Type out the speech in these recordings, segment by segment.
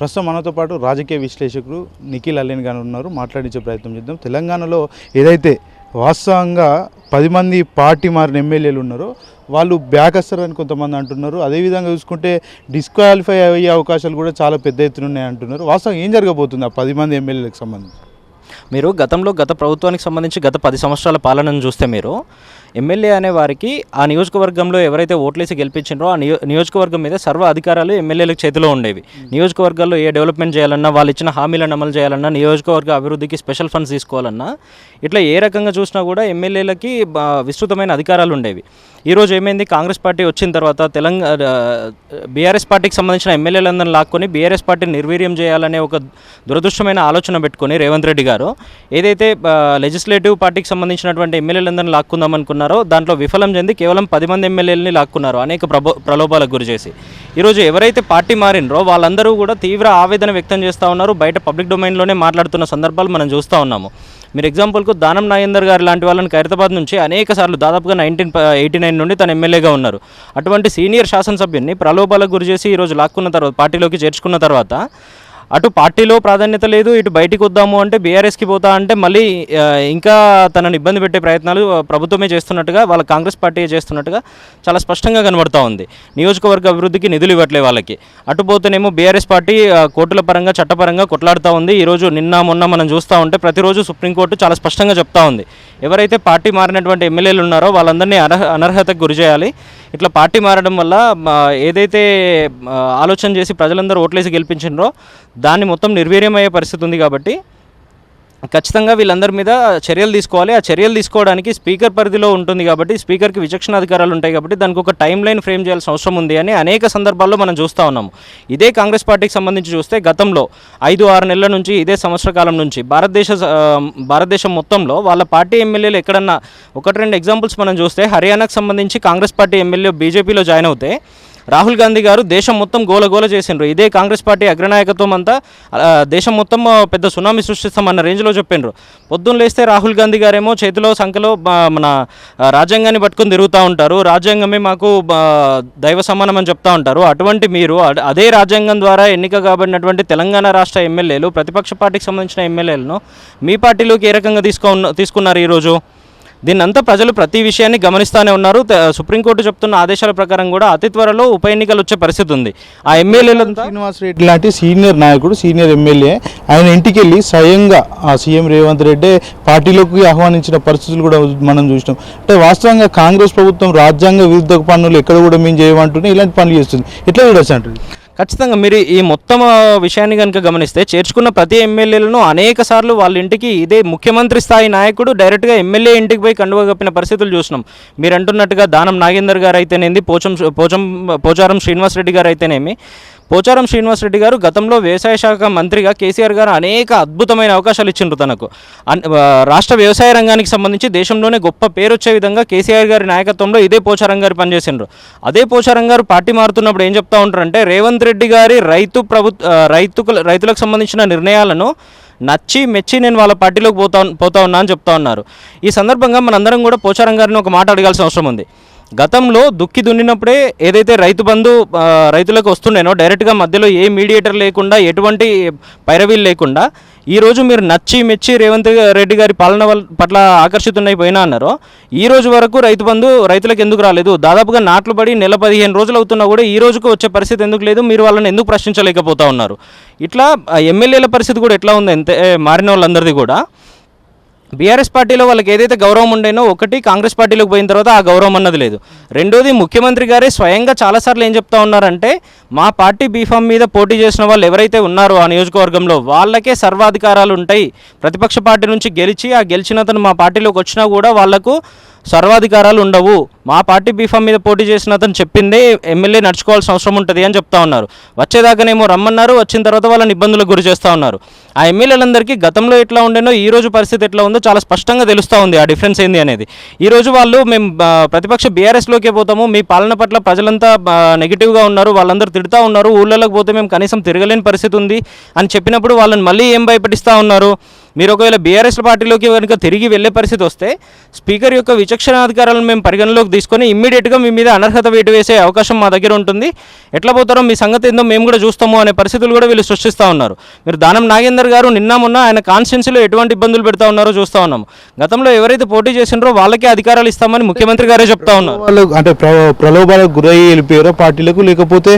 ప్రస్తుతం మనతో పాటు రాజకీయ విశ్లేషకుడు నిఖిల్ అల్లేన్ గారు ఉన్నారు. మాట్లాడించే ప్రయత్నం చేద్దాం. తెలంగాణలో ఏదైతే వాస్తవంగా పది మంది పార్టీ మారిన ఎమ్మెల్యేలు ఉన్నారో వాళ్ళు బ్యాక్ వస్తారని కొంతమంది అంటున్నారు. అదేవిధంగా చూసుకుంటే డిస్క్వాలిఫై అయ్యే అవకాశాలు కూడా చాలా పెద్ద ఎత్తున ఉన్నాయి అంటున్నారు. వాస్తవం ఏం జరగబోతుంది ఆ పది మంది ఎమ్మెల్యేలకు సంబంధించి? మీరు గతంలో గత ప్రభుత్వానికి సంబంధించి గత పది సంవత్సరాల పాలనను చూస్తే మీరు ఎమ్మెల్యే అనే వారికి ఆ నియోజకవర్గంలో ఎవరైతే ఓట్లేసి గెలిపించారో ఆ నియో నియోజకవర్గం మీద సర్వ అధికారాలు ఎమ్మెల్యేలకు చేతిలో ఉండేవి. నియోజకవర్గాల్లో ఏ డెవలప్మెంట్ చేయాలన్నా వాళ్ళు ఇచ్చిన హామీలను అమలు చేయాలన్నా నియోజకవర్గ అభివృద్ధికి స్పెషల్ ఫండ్స్ తీసుకోవాలన్నా ఇట్లా ఏ రకంగా చూసినా కూడా ఎమ్మెల్యేలకి విస్తృతమైన అధికారాలు ఉండేవి. ఈరోజు ఏమైంది? కాంగ్రెస్ పార్టీ వచ్చిన తర్వాత తెలంగాణ బీఆర్ఎస్ పార్టీకి సంబంధించిన ఎమ్మెల్యేలందరిని లాక్కొని బీఆర్ఎస్ పార్టీని నిర్వీర్యం చేయాలనే ఒక దురదృష్టమైన ఆలోచన పెట్టుకొని రేవంత్ రెడ్డి గారు ఏదైతే లెజిస్లేటివ్ పార్టీకి సంబంధించినటువంటి ఎమ్మెల్యేలందరిని లాక్కుందాం అనుకున్నారో దాంట్లో విఫలం చెంది కేవలం పది మంది ఎమ్మెల్యేలని లాక్కున్నారు అనేక ప్రభో ప్రలోభాలకు గురి చేసి. ఈరోజు ఎవరైతే పార్టీ మారినరో వాళ్ళందరూ కూడా తీవ్ర ఆవేదన వ్యక్తం చేస్తూ ఉన్నారు. బయట పబ్లిక్ డొమైన్లోనే మాట్లాడుతున్న సందర్భాలు మనం చూస్తూ ఉన్నాము. మీరు ఎగ్జాంపుల్కు దానం నాగేందర్ గారు లాంటి వాళ్ళని ఖైరతాబాద్ నుంచి అనేక సార్లు దాదాపుగా నైన్టీన్ ఎయిటీ నైన్ నుండి తను ఎమ్మెల్యేగా ఉన్నారు. అటువంటి సీనియర్ శాసనసభ్యుని ప్రలోభాలకు గురి చేసి ఈరోజు లాక్కున్న తర్వాత పార్టీలోకి చేర్చుకున్న తర్వాత అటు పార్టీలో ప్రాధాన్యత లేదు ఇటు బయటికి వద్దాము అంటే బీఆర్ఎస్కి పోతా అంటే మళ్ళీ ఇంకా తనను ఇబ్బంది పెట్టే ప్రయత్నాలు ప్రభుత్వమే చేస్తున్నట్టుగా వాళ్ళ కాంగ్రెస్ పార్టీ చేస్తున్నట్టుగా చాలా స్పష్టంగా కనబడుతూ ఉంది. నియోజకవర్గ అభివృద్ధికి నిధులు ఇవ్వట్లే వాళ్ళకి. అటు పోతేనేమో బీఆర్ఎస్ పార్టీ కోర్టుల పరంగా చట్టపరంగా కొట్లాడుతూ ఉంది. ఈరోజు నిన్న మొన్న మనం చూస్తూ ఉంటే ప్రతిరోజు సుప్రీంకోర్టు చాలా స్పష్టంగా చెప్తా ఉంది. ఎవరైతే పార్టీ మారినటువంటి ఎమ్మెల్యేలు ఉన్నారో వాళ్ళందరినీ అనర్హ అనర్హతకు గురి చేయాలి. ఇట్లా పార్టీ మారడం వల్ల ఏదైతే ఆలోచన చేసి ప్రజలందరూ ఓట్లేసి గెలిపించినారో దాన్ని మొత్తం నిర్వీర్యమయ్యే పరిస్థితి ఉంది కాబట్టి ఖచ్చితంగా వీళ్ళందరి మీద చర్యలు తీసుకోవాలి. ఆ చర్యలు తీసుకోవడానికి స్పీకర్ పరిధిలో ఉంటుంది కాబట్టి స్పీకర్కి విచక్షణ అధికారాలు ఉంటాయి కాబట్టి దానికి ఒక టైం లైన్ ఫ్రేమ్ చేయాల్సిన అవసరం ఉంది అని అనేక సందర్భాల్లో మనం చూస్తూ ఉన్నాము ఇదే కాంగ్రెస్ పార్టీకి సంబంధించి చూస్తే గతంలో ఐదు ఆరు నెలల నుంచి ఇదే సంవత్సర కాలం నుంచి భారతదేశ భారతదేశం మొత్తంలో వాళ్ళ పార్టీ ఎమ్మెల్యేలు ఎక్కడన్నా ఒకటి రెండు ఎగ్జాంపుల్స్ మనం చూస్తే హర్యానాకు సంబంధించి కాంగ్రెస్ పార్టీ ఎమ్మెల్యే బీజేపీలో జాయిన్ అవుతే రాహుల్ గాంధీ గారు దేశం మొత్తం గోలగోల చేసిండ్రు. ఇదే కాంగ్రెస్ పార్టీ అగ్రనాయకత్వం అంతా దేశం మొత్తం పెద్ద సునామీ సృష్టిస్తామన్న రేంజ్లో చెప్పిండ్రు పొద్దున్న లేస్తే రాహుల్ గాంధీ గారేమో చేతిలో సంఖ్యలో మన రాజ్యాంగాన్ని పట్టుకొని తిరుగుతూ ఉంటారు. రాజ్యాంగమే మాకు దైవ సమానం అని చెప్తా ఉంటారు. అటువంటి మీరు అదే రాజ్యాంగం ద్వారా ఎన్నిక కాబడినటువంటి తెలంగాణ రాష్ట్ర ఎమ్మెల్యేలు ప్రతిపక్ష పార్టీకి సంబంధించిన ఎమ్మెల్యేలను మీ పార్టీలోకి ఏ రకంగా తీసుకో తీసుకున్నారు ఈరోజు? దీన్నంతా ప్రజలు ప్రతి విషయాన్ని గమనిస్తూనే ఉన్నారు. సుప్రీంకోర్టు చెప్తున్న ఆదేశాల ప్రకారం కూడా అతి త్వరలో ఉప ఎన్నికలు వచ్చే పరిస్థితి ఉంది. ఆ ఎమ్మెల్యేలంతా శ్రీనివాస్ రెడ్డి లాంటి సీనియర్ నాయకుడు సీనియర్ ఎమ్మెల్యే ఆయన ఇంటికి వెళ్ళి స్వయంగా ఆ సీఎం రేవంత్ రెడ్డి పార్టీలోకి ఆహ్వానించిన పరిస్థితులు కూడా మనం చూసినాం. అంటే వాస్తవంగా కాంగ్రెస్ ప్రభుత్వం రాజ్యాంగ విరుద్ధ పనులు ఎక్కడ కూడా మేము చేయమంటూనే ఇలాంటి పనులు చేస్తుంది. ఎట్లా చూడొచ్చు అంటారు? ఖచ్చితంగా మీరు ఈ మొత్తం విషయాన్ని కనుక గమనిస్తే చేర్చుకున్న ప్రతి ఎమ్మెల్యేలను అనేక సార్లు వాళ్ళ ఇంటికి ఇదే ముఖ్యమంత్రి స్థాయి నాయకుడు డైరెక్ట్గా ఎమ్మెల్యే ఇంటికి పోయి కండువ కప్పిన పరిస్థితులు చూసినాం. మీరు అంటున్నట్టుగా దానం నాగేందర్ గారు అయితేనేది పోచం పోచం పోచారం శ్రీనివాస్ రెడ్డి గారు అయితేనేమి పోచారం శ్రీనివాస్ రెడ్డి గారు గతంలో వ్యవసాయ శాఖ మంత్రిగా కేసీఆర్ గారు అనేక అద్భుతమైన అవకాశాలు ఇచ్చిండ్రు తనకు. అన్- రాష్ట్ర వ్యవసాయ రంగానికి సంబంధించి దేశంలోనే గొప్ప పేరు వచ్చే విధంగా కేసీఆర్ గారి నాయకత్వంలో ఇదే పోచారం గారు పనిచేసిండ్రు. అదే పోచారం గారు పార్టీ మారుతున్నప్పుడు ఏం చెప్తా ఉంటారంటే రేవంత్ రెడ్డి గారి రైతు ప్రభుత్వ రైతుకు రైతులకు సంబంధించిన నిర్ణయాలను నచ్చి మెచ్చి నేను వాళ్ళ పార్టీలోకి పోతా పోతా ఉన్నా అని చెప్తా ఉన్నారు. ఈ సందర్భంగా మనందరం కూడా పోచారం గారిని ఒక మాట అడగాల్సిన అవసరం ఉంది. గతంలో దుక్కి దున్నినప్పుడే ఏదైతే రైతు బంధు రైతులకు వస్తుండేనో డైరెక్ట్గా మధ్యలో ఏ మీడియేటర్ లేకుండా ఎటువంటి పైరవీలు లేకుండా ఈరోజు మీరు నచ్చి మెచ్చి రేవంత్ రెడ్డి గారి పాలన వల్- పట్ల ఆకర్షితున్నైపోయినా అన్నారో ఈ రోజు వరకు రైతు బంధు రైతులకు ఎందుకు రాలేదు? దాదాపుగా నాట్లు పడి నెల పదిహేను రోజులు అవుతున్నా కూడా ఈ రోజుకు వచ్చే పరిస్థితి ఎందుకు లేదు? మీరు వాళ్ళని ఎందుకు ప్రశ్నించలేకపోతా ఉన్నారు? ఇట్లా ఎమ్మెల్యేల పరిస్థితి కూడా ఎట్లా ఉంది? అంతే మారిన వాళ్ళందరిది కూడా బీఆర్ఎస్ పార్టీలో వాళ్ళకి ఏదైతే గౌరవం ఉండేనో ఒకటి కాంగ్రెస్ పార్టీలోకి పోయిన తర్వాత ఆ గౌరవం అన్నది లేదు. రెండోది ముఖ్యమంత్రి గారే స్వయంగా చాలాసార్లు ఏం చెప్తా ఉన్నారంటే మా పార్టీ బీఫామ్ మీద పోటీ చేసిన వాళ్ళు ఎవరైతే ఉన్నారో ఆ నియోజకవర్గంలో వాళ్ళకే సర్వాధికారాలు ఉంటాయి. ప్రతిపక్ష పార్టీ నుంచి గెలిచి ఆ గెలిచిన అతను మా పార్టీలోకి వచ్చినా కూడా వాళ్ళకు సర్వాధికారాలు ఉండవు. మా పార్టీ బీఫామ్ మీద పోటీ చేసిన అతను చెప్పిందే ఎమ్మెల్యే నడుచుకోవాల్సిన అవసరం ఉంటుంది అని చెప్తా ఉన్నారు. వచ్చేదాకానేమో రమ్మన్నారు వచ్చిన తర్వాత వాళ్ళని ఇబ్బందులకు గురి చేస్తూ ఉన్నారు. ఆ ఎమ్మెల్యేలందరికీ గతంలో ఎట్లా ఉండేనో ఈ రోజు పరిస్థితి ఎట్లా ఉందో చాలా స్పష్టంగా తెలుస్తూ ఉంది ఆ డిఫరెన్స్ ఏంది అనేది. ఈ రోజు వాళ్ళు మేము ప్రతిపక్ష బీఆర్ఎస్లోకే పోతాము మీ పాలన పట్ల ప్రజలంతా నెగిటివ్గా ఉన్నారు వాళ్ళందరూ తిడుతూ ఉన్నారు ఊళ్ళలోకి పోతే మేము కనీసం తిరగలేని పరిస్థితి ఉంది అని చెప్పినప్పుడు వాళ్ళని మళ్ళీ ఏం భయపెట్టిస్తూ ఉన్నారు? మీరు ఒకవేళ బీఆర్ఎస్ పార్టీలోకి కనుక తిరిగి వెళ్ళే పరిస్థితి వస్తే స్పీకర్ యొక్క విచక్షణాధికారాలను మేము పరిగణలోకి తీసుకొని ఇమ్మీడియట్గా మీ మీద అనర్హత వేటు వేసే అవకాశం మా దగ్గర ఉంటుంది. ఎట్లా పోతారో మీ సంగతి ఏందో మేము కూడా చూస్తాము అనే పరిస్థితులు కూడా వీళ్ళు సృష్టిస్తూ ఉన్నారు. మీరు దానం నాగేందర్ గారు నిన్న మొన్న ఆయన కాన్స్టిట్యున్సీలో ఎటువంటి ఇబ్బందులు పెడతా ఉన్నారో చూస్తూ ఉన్నాము. గతంలో ఎవరైతే పోటీ చేసిండ్రో వాళ్ళకే అధికారాలు ఇస్తామని ముఖ్యమంత్రి గారే చెప్తా ఉన్నారు. వాళ్ళు అంటే ప్రలోభాలకు గురయ్యి వెళ్ళిపోయారో పార్టీలకు లేకపోతే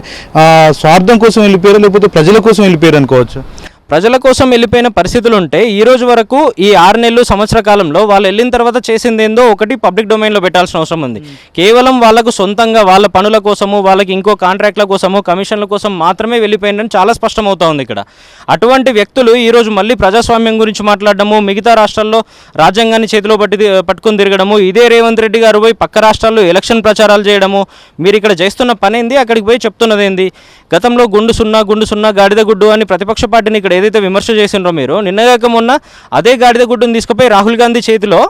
స్వార్థం కోసం వెళ్ళిపోయారో లేకపోతే ప్రజల కోసం వెళ్ళిపోయారు అనుకోవచ్చు ప్రజల కోసం వెళ్ళిపోయిన పరిస్థితులు ఉంటే ఈ రోజు వరకు ఈ ఆరు నెలలు సంవత్సర కాలంలో వాళ్ళు వెళ్ళిన తర్వాత చేసింది ఏందో ఒకటి పబ్లిక్ డొమైన్లో పెట్టాల్సిన అవసరం ఉంది. కేవలం వాళ్ళకు సొంతంగా వాళ్ళ పనుల కోసము వాళ్ళకి ఇంకో కాంట్రాక్ట్ల కోసము కమిషన్ల కోసం మాత్రమే వెళ్ళిపోయిందని చాలా స్పష్టమవుతా ఉంది ఇక్కడ. అటువంటి వ్యక్తులు ఈ రోజు మళ్ళీ ప్రజాస్వామ్యం గురించి మాట్లాడడము మిగతా రాష్ట్రాల్లో రాజ్యాంగాన్ని చేతిలో పట్టి పట్టుకుని తిరగడము ఇదే రేవంత్ రెడ్డి గారు పోయి పక్క రాష్ట్రాల్లో ఎలక్షన్ ప్రచారాలు చేయడము మీరు ఇక్కడ చేస్తున్న పని ఏంది అక్కడికి పోయి చెప్తున్నది ఏంది గతంలో గుండు సున్నా గుండు సున్నా గాడిద గుడ్డు అని ప్రతిపక్ష పార్టీని ఇక్కడ ఏదైతే విమర్శ చేసిండ్రో మీరు నిన్నగాక మొన్న అదే గాడిద గుడ్డును తీసుకుపోయి రాహుల్ గాంధీ చేతిలో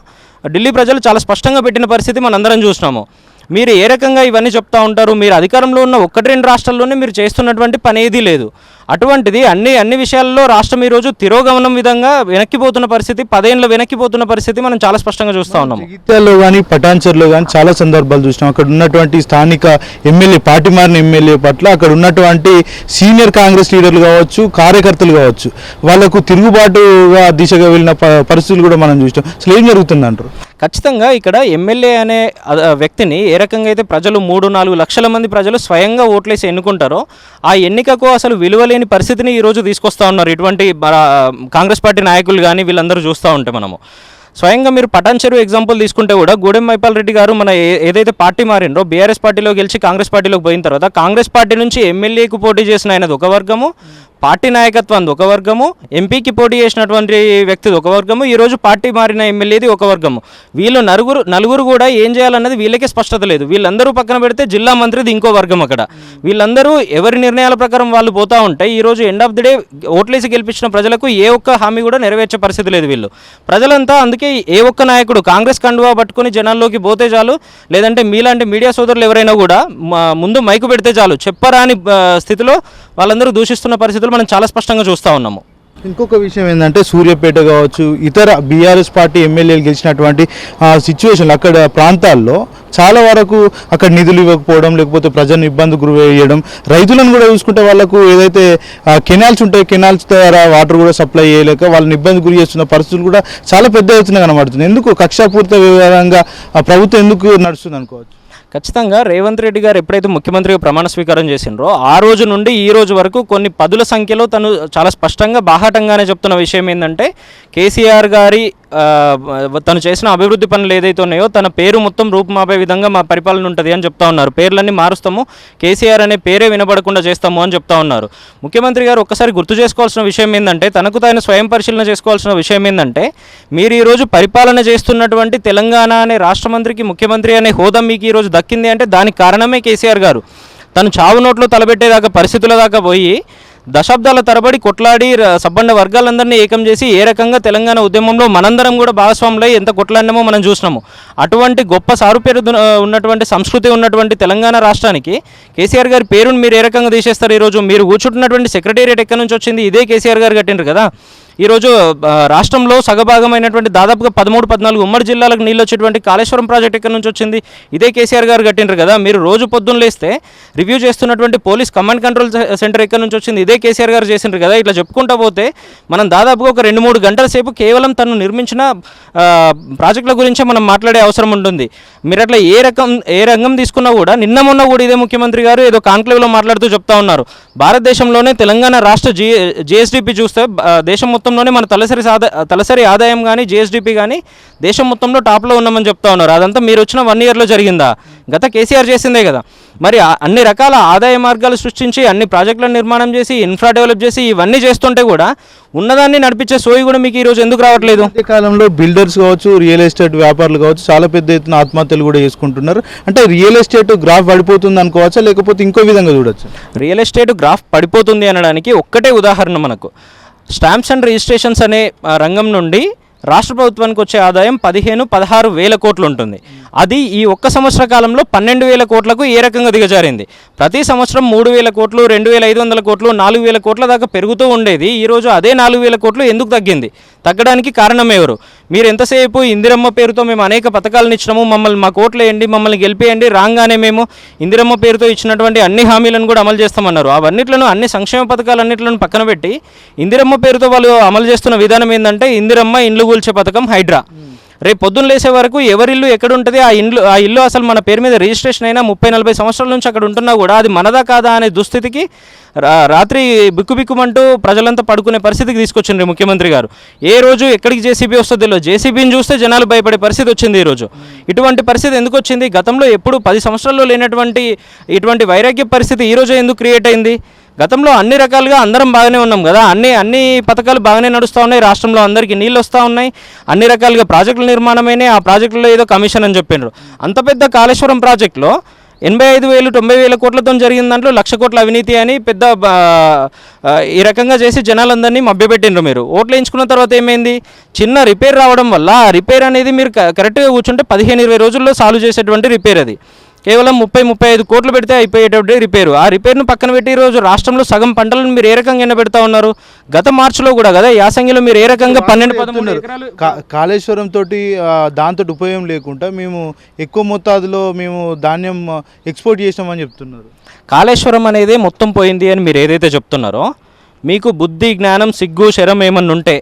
ఢిల్లీ ప్రజలు చాలా స్పష్టంగా పెట్టిన పరిస్థితి మనందరం చూసినాము. మీరు ఏ రకంగా ఇవన్నీ చెప్తా ఉంటారు? మీరు అధికారంలో ఉన్న ఒక్కటి రెండు రాష్ట్రాల్లోనే మీరు చేస్తున్నటువంటి పని ఏదీ లేదు. అటువంటిది అన్ని అన్ని విషయాల్లో రాష్ట్రం ఈరోజు తిరోగమనం విధంగా వెనక్కిపోతున్న పరిస్థితి పదేళ్ళు వెనక్కిపోతున్న పరిస్థితి మనం చాలా స్పష్టంగా చూస్తూ ఉన్నాం జగిత్యాల్లో కానీ పటాన్చర్లో కానీ చాలా సందర్భాలు చూసినాం. అక్కడ ఉన్నటువంటి స్థానిక ఎమ్మెల్యే పార్టీ మారిన ఎమ్మెల్యే పట్ల అక్కడ ఉన్నటువంటి సీనియర్ కాంగ్రెస్ లీడర్లు కావచ్చు కార్యకర్తలు కావచ్చు వాళ్ళకు తిరుగుబాటుగా దిశగా వెళ్ళిన ప- పరిస్థితులు కూడా మనం చూసినాం. అసలు ఏం జరుగుతుంది అంటారు ఖచ్చితంగా ఇక్కడ ఎమ్మెల్యే అనే వ్యక్తిని ఏ రకంగా అయితే ప్రజలు మూడు నాలుగు లక్షల మంది ప్రజలు స్వయంగా ఓట్లేసి ఎన్నుకుంటారో ఆ ఎన్నికకు అసలు విలువలేని పరిస్థితిని ఈరోజు తీసుకొస్తా ఉన్నారు. ఇటువంటి కాంగ్రెస్ పార్టీ నాయకులు కానీ వీళ్ళందరూ చూస్తూ ఉంటే మనము. స్వయంగా మీరు పటాన్ చెరువు ఎగ్జాంపుల్ తీసుకుంటే కూడా గూడెం మైపాల్ రెడ్డి గారు మన ఏదైతే పార్టీ మారిండ్రో బీఆర్ఎస్ పార్టీలో గెలిచి కాంగ్రెస్ పార్టీలోకి పోయిన తర్వాత కాంగ్రెస్ పార్టీ నుంచి ఎమ్మెల్యేకు పోటీ చేసిన ఆయనది ఒక వర్గము. పార్టీ నాయకత్వం ఒక వర్గము ఎంపీకి పోటీ చేసినటువంటి వ్యక్తిది ఒక వర్గము ఈరోజు పార్టీ మారిన ఎమ్మెల్యేది ఒక వర్గము. వీళ్ళు నలుగురు నలుగురు కూడా ఏం చేయాలన్నది వీళ్ళకే స్పష్టత లేదు. వీళ్ళందరూ పక్కన పెడితే జిల్లా మంత్రిది ఇంకో వర్గం అక్కడ. వీళ్ళందరూ ఎవరి నిర్ణయాల ప్రకారం వాళ్ళు పోతా ఉంటే ఈరోజు ఎండ్ ఆఫ్ ది డే ఓట్లేసి గెలిపించిన ప్రజలకు ఏ ఒక్క హామీ కూడా నెరవేర్చే పరిస్థితి లేదు వీళ్ళు. ప్రజలంతా అందుకే ఏ ఒక్క నాయకుడు కాంగ్రెస్ కండువా పట్టుకుని జనాల్లోకి పోతే చాలు లేదంటే మీలాంటి మీడియా సోదరులు ఎవరైనా కూడా ముందు మైకు పెడితే చాలు చెప్పరాని స్థితిలో వాళ్ళందరూ దూషిస్తున్న పరిస్థితులు మనం చాలా స్పష్టంగా చూస్తూ ఉన్నాము. ఇంకొక విషయం ఏంటంటే సూర్యాపేట కావచ్చు ఇతర బీఆర్ఎస్ పార్టీ ఎమ్మెల్యేలు గెలిచినటువంటి సిచ్యువేషన్లు అక్కడ ప్రాంతాల్లో చాలా వరకు అక్కడ నిధులు ఇవ్వకపోవడం లేకపోతే ప్రజలను ఇబ్బంది గురి వేయడం రైతులను కూడా చూసుకుంటే వాళ్ళకు ఏదైతే కెనాల్స్ ఉంటాయి కెనాల్స్ ద్వారా వాటర్ కూడా సప్లై చేయలేక వాళ్ళని ఇబ్బంది గురి చేస్తున్న పరిస్థితులు కూడా చాలా పెద్ద ఎత్తున కనబడుతుంది ఎందుకు కక్షాపూరిత వివరంగా ప్రభుత్వం ఎందుకు నడుస్తుంది అనుకోవచ్చు? ఖచ్చితంగా రేవంత్ రెడ్డి గారు ఎప్పుడైతే ముఖ్యమంత్రిగా ప్రమాణ స్వీకారం చేసిండ్రో ఆ రోజు నుండి ఈ రోజు వరకు కొన్ని పదుల సంఖ్యలో తను చాలా స్పష్టంగా బాహాటంగానే చెప్తున్న విషయం ఏంటంటే కేసీఆర్ గారి తను చేసిన అభివృద్ధి పనులు ఏదైతే ఉన్నాయో తన పేరు మొత్తం రూపుమాపే విధంగా మా పరిపాలన ఉంటుంది అని చెప్తా ఉన్నారు. పేర్లన్నీ మారుస్తాము. కేసీఆర్ అనే పేరే వినబడకుండా చేస్తాము అని చెప్తా ఉన్నారు. ముఖ్యమంత్రి గారు ఒక్కసారి గుర్తు చేసుకోవాల్సిన విషయం ఏంటంటే తనకు తాను స్వయం పరిశీలన చేసుకోవాల్సిన విషయం ఏంటంటే మీరు ఈరోజు పరిపాలన చేస్తున్నటువంటి తెలంగాణ అనే రాష్ట్ర మంత్రికి ముఖ్యమంత్రి అనే హోదా మీకు ఈరోజు దక్కింది అంటే దానికి కారణమే కేసీఆర్ గారు. తను చావు నోట్లో తలబెట్టేదాకా పరిస్థితుల దాకా పోయి దశాబ్దాల తరబడి కొట్లాడి ర- సబ్బండ వర్గాలందరినీ ఏకం చేసి ఏ రకంగా తెలంగాణ ఉద్యమంలో మనందరం కూడా భాగస్వాములై ఎంత కొట్లాడినామో మనం చూసినాము. అటువంటి గొప్ప సారుపేరు ఉన్నటువంటి సంస్కృతి ఉన్నటువంటి తెలంగాణ రాష్ట్రానికి కేసీఆర్ గారి పేరును మీరు ఏ రకంగా తీసేస్తారు ఈరోజు? మీరు కూర్చుంటున్నటువంటి సెక్రటేరియట్ ఎక్కడి నుంచి వచ్చింది? ఇదే కేసీఆర్ గారు కట్టినారు కదా. ఈరోజు రాష్ట్రంలో సగభాగమైనటువంటి దాదాపుగా పదమూడు పద్నాలుగు ఉమ్మడి జిల్లాలకు నీళ్ళు వచ్చేటువంటి కాళేశ్వరం ప్రాజెక్ట్ ఇక్కడ నుంచి వచ్చింది? ఇదే కేసీఆర్ గారు కట్టిండ్రు కదా. మీరు రోజు పొద్దున్న లేస్తే రివ్యూ చేస్తున్నటువంటి పోలీస్ కమాండ్ కంట్రోల్ సెంటర్ ఇక్కడ నుంచి వచ్చింది? ఇదే కేసీఆర్ గారు చేసిండ్రు కదా. ఇట్లా చెప్పుకుంటా పోతే మనం దాదాపుగా ఒక రెండు మూడు గంటల సేపు కేవలం తను నిర్మించిన ప్రాజెక్టుల గురించే మనం మాట్లాడే అవసరం ఉంటుంది. మీరు అట్లా ఏ రకం ఏ రంగం తీసుకున్నా కూడా నిన్న మొన్న కూడా ఇదే ముఖ్యమంత్రి గారు ఏదో కాన్క్లేవ్లో మాట్లాడుతూ చెప్తా ఉన్నారు. భారతదేశంలోనే తెలంగాణ రాష్ట్ర జి జిఎస్డిపి చూస్తే దేశం మొత్తం మొత్తంలోనే మన తలసరి తలసరి ఆదాయం కానీ జిఎస్డిపి కానీ దేశం మొత్తంలో టాప్లో ఉన్నామని చెప్తా ఉన్నారు. అదంతా మీరు వచ్చిన వన్ ఇయర్లో జరిగిందా? గత కేసీఆర్ చేసిందే కదా. మరి అన్ని రకాల ఆదాయ మార్గాలు సృష్టించి అన్ని ప్రాజెక్టులను నిర్మాణం చేసి ఇన్ఫ్రా డెవలప్ చేసి ఇవన్నీ చేస్తుంటే కూడా ఉన్నదాన్ని నడిపించే సోయి కూడా మీకు ఈరోజు ఎందుకు రావట్లేదు? కాలంలో బిల్డర్స్ కావచ్చు రియల్ ఎస్టేట్ వ్యాపారులు కావచ్చు చాలా పెద్ద ఎత్తున ఆత్మహత్యలు కూడా చేసుకుంటున్నారు. అంటే రియల్ ఎస్టేట్ గ్రాఫ్ పడిపోతుంది అనుకోవచ్చా? లేకపోతే ఇంకో విధంగా చూడొచ్చు? రియల్ ఎస్టేట్ గ్రాఫ్ పడిపోతుంది అనడానికి ఒక్కటే ఉదాహరణ మనకు. స్టాంప్స్ అండ్ రిజిస్ట్రేషన్స్ అనే రంగం నుండి రాష్ట్ర ప్రభుత్వానికి వచ్చే ఆదాయం పదిహేను పదహారు వేల కోట్లు ఉంటుంది. అది ఈ ఒక్క సంవత్సర కాలంలో పన్నెండు వేల కోట్లకు ఏ రకంగా దిగజారింది? ప్రతి సంవత్సరం మూడు వేల కోట్లు రెండు వేల ఐదు వందల కోట్లు నాలుగు వేల కోట్ల దాకా పెరుగుతూ ఉండేది. ఈరోజు అదే నాలుగు వేల కోట్లు ఎందుకు తగ్గింది? తగ్గడానికి కారణం ఎవరు? మీరు ఎంతసేపు ఇందిరమ్మ పేరుతో మేము అనేక పథకాలను ఇచ్చినాము మమ్మల్ని మా కోట్లు వేయండి మమ్మల్ని గెలిపేయండి రాగానే మేము ఇందిరమ్మ పేరుతో ఇచ్చినటువంటి అన్ని హామీలను కూడా అమలు చేస్తామన్నారు. అవన్నిట్లను అన్ని సంక్షేమ పథకాలన్నిట్లను పక్కన పెట్టి ఇందిరమ్మ పేరుతో వాళ్ళు అమలు చేస్తున్న విధానం ఏంటంటే ఇందిరమ్మ ఇండ్లు కూల్చే పథకం హైడ్రా. రేపు పొద్దున్న లేసే వరకు ఎవరిల్లు ఎక్కడ ఉంటుంది ఆ ఇల్లు ఆ ఇల్లు అసలు మన పేరు మీద రిజిస్ట్రేషన్ అయినా ముప్పై నలభై సంవత్సరాల నుంచి అక్కడ ఉంటున్నా కూడా అది మనదా కాదా అనే దుస్థితికి రాత్రి బిక్కుబిక్కుమంటూ ప్రజలంతా పడుకునే పరిస్థితికి తీసుకొచ్చిండ్రు ముఖ్యమంత్రి గారు. ఏ రోజు ఎక్కడికి జేసీబీ వస్తుందో తెలియదు జేసీబీని చూస్తే జనాలు భయపడే పరిస్థితి వచ్చింది ఈరోజు ఇటువంటి పరిస్థితి ఎందుకు వచ్చింది? గతంలో ఎప్పుడు పది సంవత్సరాల్లో లేనటువంటి ఇటువంటి వైరాగ్య పరిస్థితి ఈరోజు ఎందుకు క్రియేట్ అయింది? గతంలో అన్ని రకాలుగా అందరం బాగానే ఉన్నాం కదా. అన్ని అన్ని పథకాలు బాగానే నడుస్తూ ఉన్నాయి. రాష్ట్రంలో అందరికీ నీళ్ళు వస్తూ ఉన్నాయి. అన్ని రకాలుగా ప్రాజెక్టుల నిర్మాణమైనా ఆ ప్రాజెక్టులో ఏదో కమిషన్ అని చెప్పిండ్రు అంత పెద్ద కాళేశ్వరం ప్రాజెక్టులో ఎనభై ఐదు వేలు తొంభై వేల కోట్లతో జరిగిన దాంట్లో లక్ష కోట్ల అవినీతి అని పెద్ద ఈ రకంగా చేసి జనాలందరినీ మభ్యపెట్టిండ్రు మీరు. ఓట్లు వేయించుకున్న తర్వాత ఏమైంది? చిన్న రిపేర్ రావడం వల్ల ఆ రిపేర్ అనేది మీరు కరెక్ట్గా కూర్చుంటే పదిహేను ఇరవై రోజుల్లో సాల్వ్ చేసేటువంటి రిపేర్ అది. కేవలం ముప్పై ముప్పై ఐదు కోట్లు పెడితే అయిపోయేటువంటి రిపేరు. ఆ రిపేర్ను పక్కన పెట్టి ఈరోజు రాష్ట్రంలో సగం పంటలను మీరు ఏ రకంగా ఎండబెడతా ఉన్నారు? గత మార్చిలో కూడా కదా యాసంగిలో మీరు ఏ రకంగా పన్నెండు పదమూడు కాళేశ్వరం తోటి దాంతో ఉపయోగం లేకుండా మేము ఎక్కువ మోతాదులో మేము ధాన్యం ఎక్స్పోర్ట్ చేసామని చెప్తున్నారు. కాళేశ్వరం అనేది మొత్తం పోయింది అని మీరు ఏదైతే చెప్తున్నారో మీకు బుద్ధి జ్ఞానం సిగ్గు శరం ఏమన్నా ఉంటే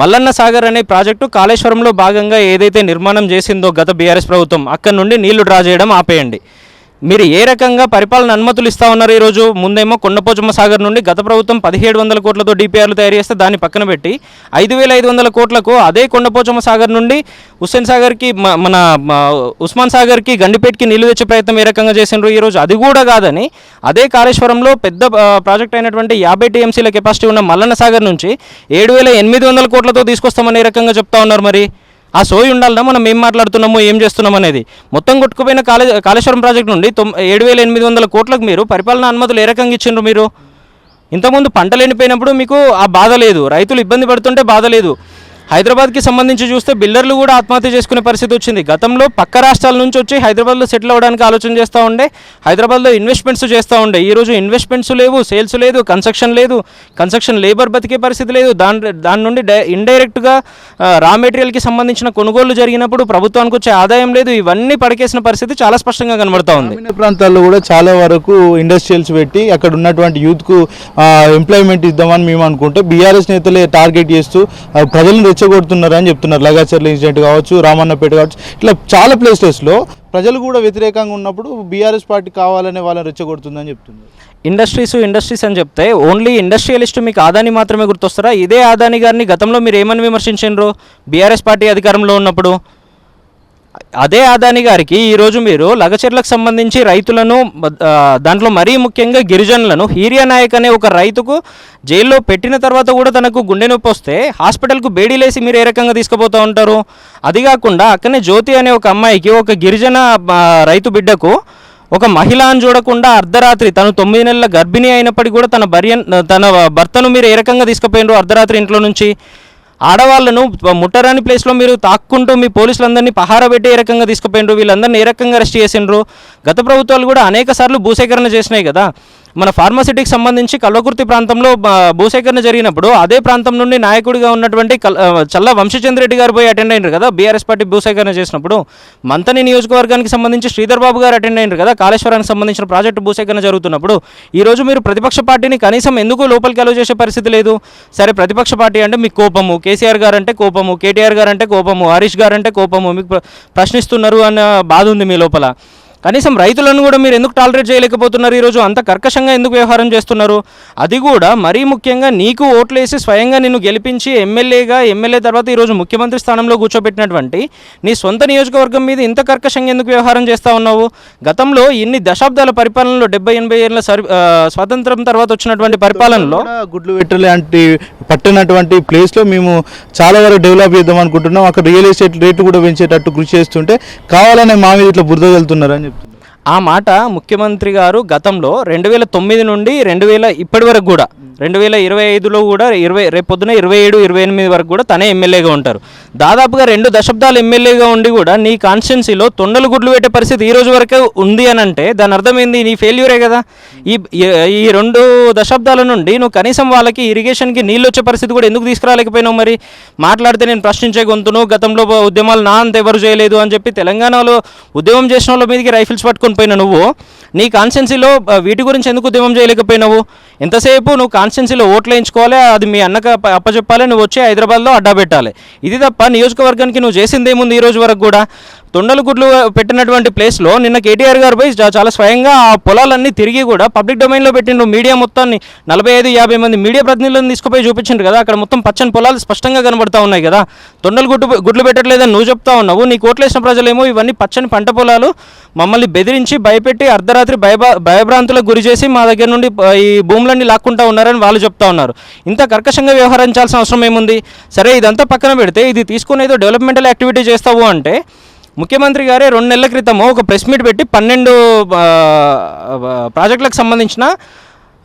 మల్లన్న సాగర్ అనే ప్రాజెక్టు కాళేశ్వరంలో భాగంగా ఏదైతే నిర్మాణం చేసిందో గత బీఆర్ఎస్ ప్రభుత్వం అక్కడ నుండి నీళ్ళు డ్రా చేయడం ఆపేయండి. మీరు ఏ రకంగా పరిపాలన అనుమతులు ఇస్తా ఉన్నారు ఈరోజు ముందేమో కొండపోచమ్మ సాగర్ నుండి గత ప్రభుత్వం పదిహేడు వందల కోట్లతో డిపిఆర్లు తయారు చేస్తే దాన్ని పక్కన పెట్టి ఐదు వేల ఐదు వందల కోట్లకు అదే కొండపోచమ్మ సాగర్ నుండి హుస్సేన్ సాగర్కి మ- మన ఉస్మాన్ సాగర్కి గండిపేటకి నీళ్ళు తెచ్చే ప్రయత్నం ఏ రకంగా చేసిండ్రు ఈరోజు అది కూడా కాదని అదే కాళేశ్వరంలో పెద్ద ప్రాజెక్ట్ అయినటువంటి యాభై టీఎంసీల కెపాసిటీ ఉన్న మల్లన్న సాగర్ నుంచి ఏడు వేల ఎనిమిది వందల కోట్లతో తీసుకొస్తామని ఏ రకంగా చెప్తా ఉన్నారు మరి? ఆ సోయి ఉండాలన్నా మనం ఏం మాట్లాడుతున్నాము? ఏం చేస్తున్నాం అనేది. మొత్తం కొట్టుకుపోయిన కాళే కాళేశ్వరం ప్రాజెక్ట్ నుండి తొమ్ ఏడు వేల ఎనిమిది వందల కోట్లకు మీరు పరిపాలనా అనుమతులు ఏ రకంగా ఇచ్చిండ్రు మీరు? ఇంతకుముందు పంటలు ఎండిపోయినప్పుడు మీకు ఆ బాధ లేదు. రైతులు ఇబ్బంది పడుతుంటే బాధ లేదు. హైదరాబాద్కి సంబంధించి చూస్తే బిల్డర్లు కూడా ఆత్మహత్య చేసుకునే పరిస్థితి వచ్చింది. గతంలో పక్క రాష్ట్రాల నుంచి వచ్చి హైదరాబాద్లో సెటిల్ అవ్వడానికి ఆలోచన చేస్తూ ఉండే హైదరాబాద్లో ఇన్వెస్ట్మెంట్స్ చేస్తూ ఉండే. ఈరోజు ఇన్వెస్ట్మెంట్స్ లేవు సేల్స్ లేదు కన్స్ట్రక్షన్ లేదు కన్స్ట్రక్షన్ లేబర్ బతికే పరిస్థితి లేదు. దాని దాని నుండి డై ఇండైరెక్ట్గా రా మెటీరియల్కి సంబంధించిన కొనుగోళ్ళు జరిగినప్పుడు ప్రభుత్వానికి వచ్చే ఆదాయం లేదు. ఇవన్నీ పడకేసిన పరిస్థితి చాలా స్పష్టంగా కనబడుతూ ఉంది. ప్రాంతాల్లో కూడా చాలా వరకు ఇండస్ట్రియల్స్ పెట్టి అక్కడ ఉన్నటువంటి యూత్కు ఎంప్లాయ్మెంట్ ఇద్దామని మేము అనుకుంటే బీఆర్ఎస్ నేతలే టార్గెట్ చేస్తూ ప్రజలను రెచ్చగొడుతున్నారు అని చెప్తున్నారు. లగాచర్ల ఇన్సిడెంట్ కావచ్చు రామన్నపేట కావచ్చు ఇట్లా చాలా ప్లేసెస్లో ప్రజలు కూడా వ్యతిరేకంగా ఉన్నప్పుడు బీఆర్ఎస్ పార్టీ కావాలనే వాళ్ళని రెచ్చగొడుతుందని చెప్తున్నారు. ఇండస్ట్రీస్ ఇండస్ట్రీస్ అని చెప్తే ఓన్లీ ఇండస్ట్రియలిస్ట్ మీకు ఆదాని మాత్రమే గుర్తొస్తారా? ఇదే ఆదాని గారిని గతంలో మీరు ఏమని విమర్శించారు బీఆర్ఎస్ పార్టీ అధికారంలో ఉన్నప్పుడు? అదే ఆదాని గారికి ఈరోజు మీరు లగచెర్లకు సంబంధించి రైతులను దాంట్లో మరీ ముఖ్యంగా గిరిజనులను హీరియా నాయక్ అనే ఒక రైతుకు జైల్లో పెట్టిన తర్వాత కూడా తనకు గుండె నొప్పి వస్తే హాస్పిటల్కు బేడీలేసి మీరు ఏ రకంగా తీసుకుపోతూ ఉంటారు? అది కాకుండా అక్కనే జ్యోతి అనే ఒక అమ్మాయికి ఒక గిరిజన రైతు బిడ్డకు ఒక మహిళ అని చూడకుండా అర్ధరాత్రి తను తొమ్మిది నెలల గర్భిణి అయినప్పటికీ కూడా తన భర్య తన భర్తను మీరు ఏ రకంగా తీసుకుపోయినారు అర్ధరాత్రి ఇంట్లో నుంచి? ఆడవాళ్ళను ముట్టరాని ప్లేస్లో మీరు తాక్కుంటూ మీ పోలీసులందరినీ పహారా పెట్టి ఏ రకంగా తీసుకుపోయినరు? వీళ్ళందరినీ ఏ రకంగా అరెస్ట్ చేసిండ్రు? గత ప్రభుత్వాలు కూడా అనేక సార్లు భూసేకరణ చేసినాయి కదా. మన ఫార్మసిటీకి సంబంధించి కల్వకుర్తి ప్రాంతంలో భూసేకరణ జరిగినప్పుడు అదే ప్రాంతం నుండి నాయకుడిగా ఉన్నటువంటి చల్ల వంశచంద్ర రెడ్డి గారు పోయి అటెండ్ అయినారు కదా? బీఆర్ఎస్ పార్టీ భూసేకరణ చేసినప్పుడు. మంతని నియోజకవర్గానికి సంబంధించి శ్రీధర్ బాబు గారు అటెండ్ అయినారు కదా? కాళేశ్వరానికి సంబంధించిన ప్రాజెక్టు భూసేకరణ జరుగుతున్నప్పుడు. ఈరోజు మీరు ప్రతిపక్ష పార్టీని కనీసం ఎందుకు లోపలికి అలో చేసే పరిస్థితి లేదు? సరే ప్రతిపక్ష పార్టీ అంటే మీకు కోపము. కేసీఆర్ గారు అంటే కోపము. కేటీఆర్ గారు అంటే కోపము. హరీష్ గారు అంటే కోపము. మీకు ప్రశ్నిస్తున్నారు అన్న బాధ ఉంది మీ లోపల. కనీసం రైతులను కూడా మీరు ఎందుకు టాలరేట్ చేయలేకపోతున్నారు? ఈరోజు అంత కర్కశంగా ఎందుకు వ్యవహారం చేస్తున్నారు? అది కూడా మరీ ముఖ్యంగా నీకు ఓట్లేసి స్వయంగా నిన్ను గెలిపించి ఎమ్మెల్యేగా ఎమ్మెల్యే తర్వాత ఈరోజు ముఖ్యమంత్రి స్థానంలో కూర్చోబెట్టినటువంటి నీ సొంత నియోజకవర్గం మీద ఇంత కర్కశంగా ఎందుకు వ్యవహారం చేస్తూ ఉన్నావు? గతంలో ఇన్ని దశాబ్దాల పరిపాలనలో డెబ్బై ఎనభై ఏళ్ళ సరి స్వాతంత్రం తర్వాత వచ్చినటువంటి పరిపాలనలో గుడ్లు గుడ్లు పెట్టలాంటి పట్టినటువంటి ప్లేస్లో మేము చాలా వరకు డెవలప్ చేద్దాం అనుకుంటున్నాం. అక్కడ రియల్ ఎస్టేట్ రేట్లు కూడా పెంచేటట్టు కృషి చేస్తుంటే కావాలనే మా మీద ఇట్లా బురద వెళ్తున్నారు అని ఆ మాట ముఖ్యమంత్రి గారు గతంలో రెండు వేల తొమ్మిది నుండి రెండు వేల ఇప్పటి వరకు కూడా రెండు వేల ఇరవై ఐదులో కూడా ఇరవై రేపు పొద్దున ఇరవై ఏడు ఇరవై ఎనిమిది వరకు కూడా తనే ఎమ్మెల్యేగా ఉంటారు. దాదాపుగా రెండు దశాబ్దాలు ఎమ్మెల్యేగా ఉండి కూడా నీ కాన్స్టిట్యున్సీలో తొండలు గుడ్లు పెట్టే పరిస్థితి ఈ రోజు వరకు ఉంది అని అంటే దాని అర్థం ఏంది? నీ ఫెయిల్యూరే కదా? ఈ ఈ- రెండు దశాబ్దాల నుండి నువ్వు కనీసం వాళ్ళకి ఇరిగేషన్కి నీళ్ళు వచ్చే పరిస్థితి కూడా ఎందుకు తీసుకురాలేకపోయినావు మరి? మాట్లాడితే నేను ప్రశ్నించే గొంతును గతంలో ఉద్యమాలు నా అంత ఎవరు చేయలేదు అని చెప్పి తెలంగాణలో ఉద్యమం చేసిన వాళ్ళ మీదకి రైఫిల్స్ పట్టుకొని పోయిన నువ్వు. నీ కాన్స్టిట్యున్సీలో వీటి గురించి ఎందుకు ఉద్యమం చేయలేకపోయినావు? ఎంతసేపు నువ్వు కాన్స్టిట్యున్సీలో ఓట్లు వేయించుకోవాలి అది మీ అన్నకు అప్పచెప్పాలి నువ్వు వచ్చి హైదరాబాద్లో అడ్డా పెట్టాలి. ఇది తప్ప నియోజకవర్గానికి నువ్వు చేసింది ఏముంది ఈ రోజు వరకు కూడా? తొండల గుడ్లు పెట్టినటువంటి ప్లేస్లో నిన్న కేటీఆర్ గారు పోయి చాలా స్వయంగా ఆ పొలాలన్నీ తిరిగి కూడా పబ్లిక్ డొమైన్లో పెట్టిండ్రు. మీడియా మొత్తాన్ని నలభై ఐదు యాభై మంది మీడియా ప్రతినిధులను తీసుకుపోయి చూపించిండ్రు కదా. అక్కడ మొత్తం పచ్చని పొలాలు స్పష్టంగా కనబడతా ఉన్నాయి కదా. తొండలు గుడ్డు గుడ్లు పెట్టట్లేదని నువ్వు చెప్తా ఉన్నావు. నీ కోట్లేసిన ప్రజలేమో ఇవన్నీ పచ్చని పంట పొలాలు మమ్మల్ని బెదిరించి భయపెట్టి అర్ధరాత్రి భయభా భయభ్రాంతులకు గురి చేసి మా దగ్గర నుండి ఈ భూములన్నీ లాక్కుంటా ఉన్నారని వాళ్ళు చెప్తా ఉన్నారు. ఇంత కర్కశంగా వ్యవహరించాల్సిన అవసరం ఏముంది? సరే ఇదంతా పక్కన పెడితే ఇది తీసుకునేదో డెవలప్మెంటల్ యాక్టివిటీ చేస్తావు అంటే ముఖ్యమంత్రి గారే రెండు నెలల క్రితము ఒక ప్రెస్ మీట్ పెట్టి పన్నెండు ప్రాజెక్టులకు సంబంధించిన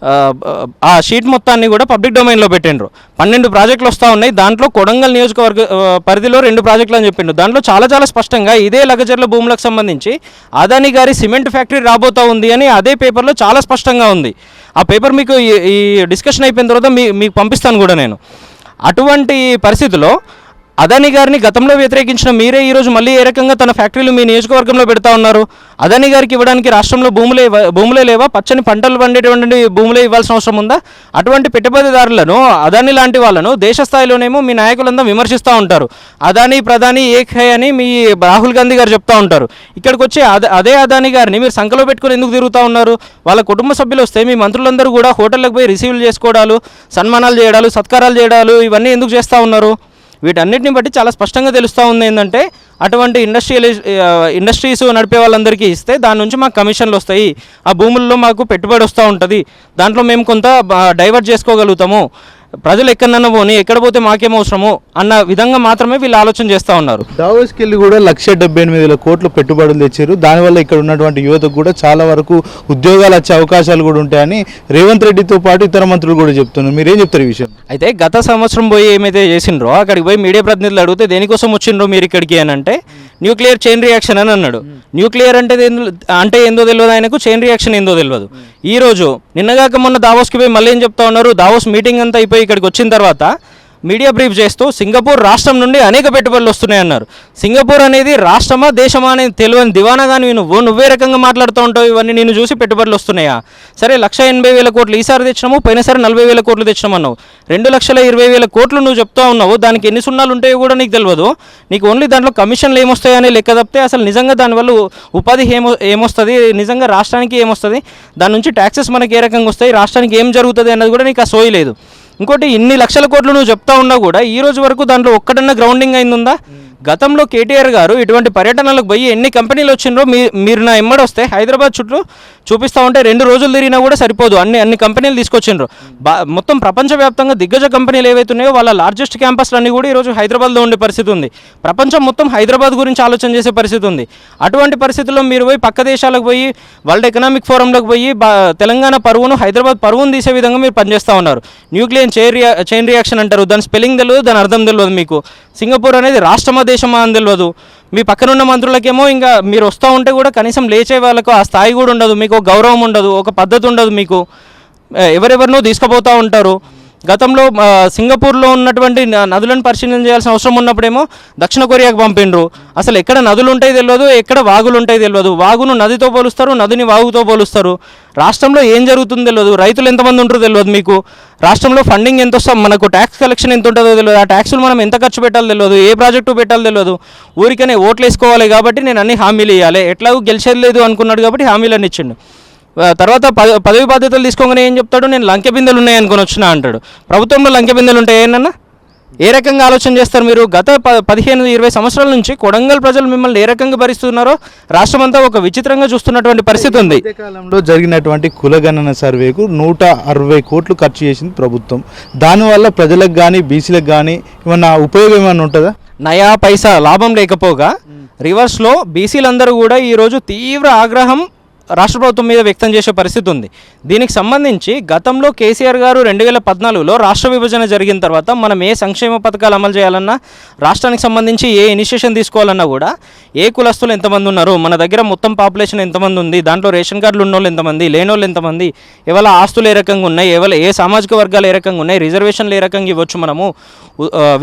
ఆ, షీట్ మొత్తాన్ని కూడా పబ్లిక్ డొమైన్లో పెట్టిండ్రు. పన్నెండు ప్రాజెక్టులు వస్తూ ఉన్నాయి. దాంట్లో కొడంగల్ నియోజకవర్గ పరిధిలో రెండు ప్రాజెక్టులు అని చెప్పిండు దాంట్లో చాలా చాలా స్పష్టంగా ఇదే లగజర్ల భూములకు సంబంధించి అదాని గారి సిమెంట్ ఫ్యాక్టరీ రాబోతా ఉంది అని అదే పేపర్లో చాలా స్పష్టంగా ఉంది. ఆ పేపర్ మీకు ఈ డిస్కషన్ అయిపోయిన తర్వాత మీ మీకు పంపిస్తాను కూడా నేను. అటువంటి పరిస్థితిలో అదాని గారిని గతంలో వ్యతిరేకించిన మీరే ఈరోజు మళ్ళీ ఏ రకంగా తన ఫ్యాక్టరీలు మీ నియోజకవర్గంలో పెడతా ఉన్నారు? అదాని గారికి ఇవ్వడానికి రాష్ట్రంలో భూములే భూములే లేవా? పచ్చని పంటలు పండేటువంటి భూములే ఇవ్వాల్సిన అవసరం ఉందా? అటువంటి పెట్టుబడిదారులను అదాని లాంటి వాళ్ళను దేశ స్థాయిలోనేమో మీ నాయకులంతా విమర్శిస్తూ ఉంటారు. అదాని ప్రధాని ఏక్ హై అని మీ రాహుల్ గాంధీ గారు చెప్తా ఉంటారు. ఇక్కడికి వచ్చి అదే అదే అదాని గారిని మీరు సంఖలో పెట్టుకుని ఎందుకు తిరుగుతూ ఉన్నారు? వాళ్ళ కుటుంబ సభ్యులు వస్తే మీ మంత్రులందరూ కూడా హోటళ్ళకు పోయి రిసీవ్లు చేసుకోవడాలు సన్మానాలు చేయడాలు సత్కారాలు చేయడాలు ఇవన్నీ ఎందుకు చేస్తూ ఉన్నారు? వీటన్నిటిని బట్టి చాలా స్పష్టంగా తెలుస్తూ ఉంది ఏంటంటే అటువంటి ఇండస్ట్రియల్ ఇండస్ట్రీస్ నడిపే వాళ్ళందరికీ ఇస్తే దాని నుంచి మాకు కమిషన్లు వస్తాయి. ఆ భూముల్లో మాకు పెట్టుబడి వస్తూ ఉంటుంది. దాంట్లో మేము కొంత డైవర్ట్ చేసుకోగలుగుతాము. ప్రజలు ఎక్కడన్నా పోని ఎక్కడ పోతే మాకేం అవసరము అన్న విధంగా మాత్రమే వీళ్ళు ఆలోచన చేస్తూ ఉన్నారు. దావోస్కి వెళ్ళి కూడా లక్ష డెబ్బై ఎనిమిది వేల కోట్లు పెట్టుబడులు తెచ్చారు. దానివల్ల ఇక్కడ ఉన్నటువంటి యువతకు కూడా చాలా వరకు ఉద్యోగాలు వచ్చే అవకాశాలు కూడా ఉంటాయని రేవంత్ రెడ్డితో పాటు ఇతర మంత్రులు కూడా చెప్తున్నారు. మీరేం చెప్తారు ఈ విషయం? అయితే గత సంవత్సరం పోయి ఏమైతే చేసిండ్రో అక్కడికి పోయి మీడియా ప్రతినిధులు అడిగితే దేనికోసం వచ్చిండ్రో మీరు ఇక్కడికి అని అంటే న్యూక్లియర్ చైన్ రియాక్షన్ అని అన్నాడు. న్యూక్లియర్ అంటే ఏందో- అంటే ఏందో తెలియదు ఆయనకు చైన్ రియాక్షన్ ఏందో తెలియదు ఈ రోజు నిన్నగాక మొన్న దావోస్కి పోయి మళ్ళీ ఏం చెప్తా ఉన్నారు? దావోస్ మీటింగ్ అంతా అయిపోయి ఇక్కడికి వచ్చిన తర్వాత మీడియా బ్రీఫ్ చేస్తూ సింగపూర్ రాష్ట్రం నుండి అనేక పెట్టుబడులు వస్తున్నాయి అన్నారు. సింగపూర్ అనేది రాష్ట్రమా దేశమా అనేది తెలియని దివానాగాని నువ్వు నువ్వే రకంగా మాట్లాడుతూ ఉంటావు ఇవన్నీ నేను చూసి పెట్టుబడులు వస్తున్నాయా? సరే లక్ష ఎనభై వేల కోట్లు ఈసారి తెచ్చినాము పోయినసారి నలభై వేల కోట్లు తెచ్చినామన్నావు రెండు లక్షల ఇరవై వేల కోట్లు నువ్వు చెప్తా ఉన్నావు దానికి ఎన్ని సున్నాలు ఉంటాయో కూడా నీకు తెలియదు నీకు ఓన్లీ దాంట్లో కమిషన్లు ఏమొస్తాయని లెక్క తప్పితే అసలు నిజంగా దానివల్ల ఉపాధి ఏమో ఏమొస్తుంది? నిజంగా రాష్ట్రానికి ఏమొస్తుంది? దాని నుంచి ట్యాక్సెస్ మనకి ఏ రకంగా వస్తాయి? రాష్ట్రానికి ఏం జరుగుతుంది అన్నది కూడా నీకు ఆ సోయి లేదు. ఇంకోటి ఇన్ని లక్షల కోట్లు నువ్వు చెప్తా ఉన్నా కూడా ఈ రోజు వరకు దాంట్లో ఒక్కటన్నా గ్రౌండింగ్ అయిందా గతంలో కేటీఆర్ గారు ఇటువంటి పర్యటనలకు పోయి ఎన్ని కంపెనీలు వచ్చిండ్రో మీ మీరు నా ఇమ్మడి వస్తే హైదరాబాద్ చుట్టూ చూపిస్తా ఉంటే రెండు రోజులు తిరిగినా కూడా సరిపోదు. అన్ని అన్ని కంపెనీలు తీసుకొచ్చిండ్రు. బా మొత్తం ప్రపంచవ్యాప్తంగా దిగ్గజ కంపెనీలు ఏవైతే ఉన్నాయో వాళ్ళ లార్జెస్ట్ క్యాంపస్లు అన్ని కూడా ఈరోజు హైదరాబాద్లో ఉండే పరిస్థితి ఉంది. ప్రపంచం మొత్తం హైదరాబాద్ గురించి ఆలోచన చేసే పరిస్థితి ఉంది. అటువంటి పరిస్థితుల్లో మీరు పోయి పక్క దేశాలకు పోయి వరల్డ్ ఎకనామిక్ ఫోరంలోకి పోయి తెలంగాణ పరువును హైదరాబాద్ పరువును తీసే విధంగా మీరు పనిచేస్తూ ఉన్నారు. న్యూక్లియర్ చైన్ రియా చైన్ రియాక్షన్ అంటారు. దాని స్పెల్లింగ్ తెలియదు దాని అర్థం తెలియదు మీకు. సింగపూర్ అనేది రాష్ట్రమా దేశమా అని తెలియదు మీ పక్కనున్న మంత్రులకేమో ఇంకా మీరు వస్తూ ఉంటే కూడా కనీసం లేచే వాళ్ళకు ఆ స్థాయి కూడా ఉండదు. మీకు ఒక గౌరవం ఉండదు ఒక పద్ధతి ఉండదు మీకు. ఎవరెవరినో తీసుకుపోతూ ఉంటారు. గతంలో సింగపూర్లో ఉన్నటువంటి నదులను పరిశీలన చేయాల్సిన అవసరం ఉన్నప్పుడేమో దక్షిణ కొరియాకు పంపిండ్రు. అసలు ఎక్కడ నదులు ఉంటాయి తెలియదు ఎక్కడ వాగులు ఉంటాయి తెలియదు వాగును నదితో పోలుస్తారు నదిని వాగుతో పోలుస్తారు. రాష్ట్రంలో ఏం జరుగుతుందో తెలియదు రైతులు ఎంతమంది ఉంటారో తెలియదు మీకు. రాష్ట్రంలో ఫండింగ్ ఎంత వస్తాం మనకు ట్యాక్స్ కలెక్షన్ ఎంత ఉంటుందో తెలియదు ఆ ట్యాక్సులు మనం ఎంత ఖర్చు పెట్టాలో తెలియదు ఏ ప్రాజెక్టు పెట్టాలో తెలియదు ఊరికనే ఓట్లు వేసుకోవాలి కాబట్టి నేను అన్ని హామీలు ఇవ్వాలి ఎట్లాగూ గెలిచేది లేదు అనుకున్నాడు కాబట్టి హామీలన్నీ ఇచ్చిండు. తర్వాత పద పదవి బాధ్యతలు తీసుకోగానే ఏం చెప్తాడు? నేను లంకె బిందెలు ఉన్నాయి అనుకొని వచ్చినా అంటాడు. ప్రభుత్వంలో లంకె బిందెలు ఉంటాయి ఏంటన్నా ఏ రకంగా ఆలోచన చేస్తారు మీరు? గత ప పదిహేను ఇరవై సంవత్సరాల నుంచి కొడంగల్ ప్రజలు మిమ్మల్ని ఏ రకంగా భరిస్తున్నారో రాష్ట్రమంతా ఒక విచిత్రంగా చూస్తున్నటువంటి పరిస్థితి ఉంది. కాలంలో జరిగినటువంటి కులగణన సర్వేకు నూట అరవై కోట్లు ఖర్చు చేసింది ప్రభుత్వం. దానివల్ల ప్రజలకు కానీ బీసీలకు కానీ ఏమన్నా ఉపయోగం ఏమైనా ఉంటుందా? నయా పైసా లాభం లేకపోగా రివర్స్లో బీసీలందరూ కూడా ఈరోజు తీవ్ర ఆగ్రహం రాష్ట్ర ప్రభుత్వం మీద వ్యక్తం చేసే పరిస్థితి ఉంది. దీనికి సంబంధించి గతంలో కేసీఆర్ గారు రెండు వేల పద్నాలుగులో రాష్ట్ర విభజన జరిగిన తర్వాత మనం ఏ సంక్షేమ పథకాలు అమలు చేయాలన్నా రాష్ట్రానికి సంబంధించి ఏ ఇనిషియేషన్ తీసుకోవాలన్నా కూడా ఏ కులస్తులు ఎంతమంది ఉన్నారు మన దగ్గర మొత్తం పాపులేషన్ ఎంతమంది ఉంది దాంట్లో రేషన్ కార్డులు ఉన్నోళ్ళు ఎంతమంది లేనోళ్ళు ఎంతమంది ఎవరి ఆస్తులు ఏ రకంగా ఉన్నాయి ఎవరి ఏ సామాజిక వర్గాలు ఏ రకంగా ఉన్నాయి రిజర్వేషన్లు ఏ రకంగా ఇవ్వచ్చు మనము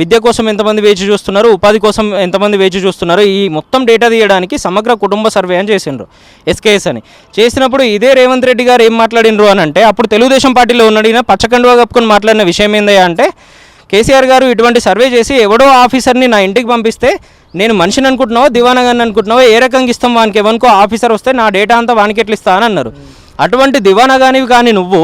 విద్య కోసం ఎంతమంది వేచి చూస్తున్నారు ఉపాధి కోసం ఎంతమంది వేచి చూస్తున్నారు ఈ మొత్తం డేటా తీయడానికి సమగ్ర కుటుంబ సర్వే అని చేసిండ్రు ఎస్కేఎస్ అని. చేసినప్పుడు ఇదే రేవంత్ రెడ్డి గారు ఏం మాట్లాడినరు అని అంటే అప్పుడు తెలుగుదేశం పార్టీలో ఉన్నాడు పచ్చకండువా కప్పుకొని మాట్లాడిన విషయం ఏందయ్యా అంటే కేసీఆర్ గారు ఇటువంటి సర్వే చేసి ఎవడో ఆఫీసర్ని నా ఇంటికి పంపిస్తే నేను మనిషిని అనుకుంటున్నావో దివానాగాన్ని అనుకుంటున్నావో ఏ రకంగా ఇస్తాం వానికి ఎవరికో ఆఫీసర్ వస్తే నా డేటా అంతా వానికి ఎట్లా ఇస్తా అని అన్నారు. అటువంటి దివానాగానివి కానీ నువ్వు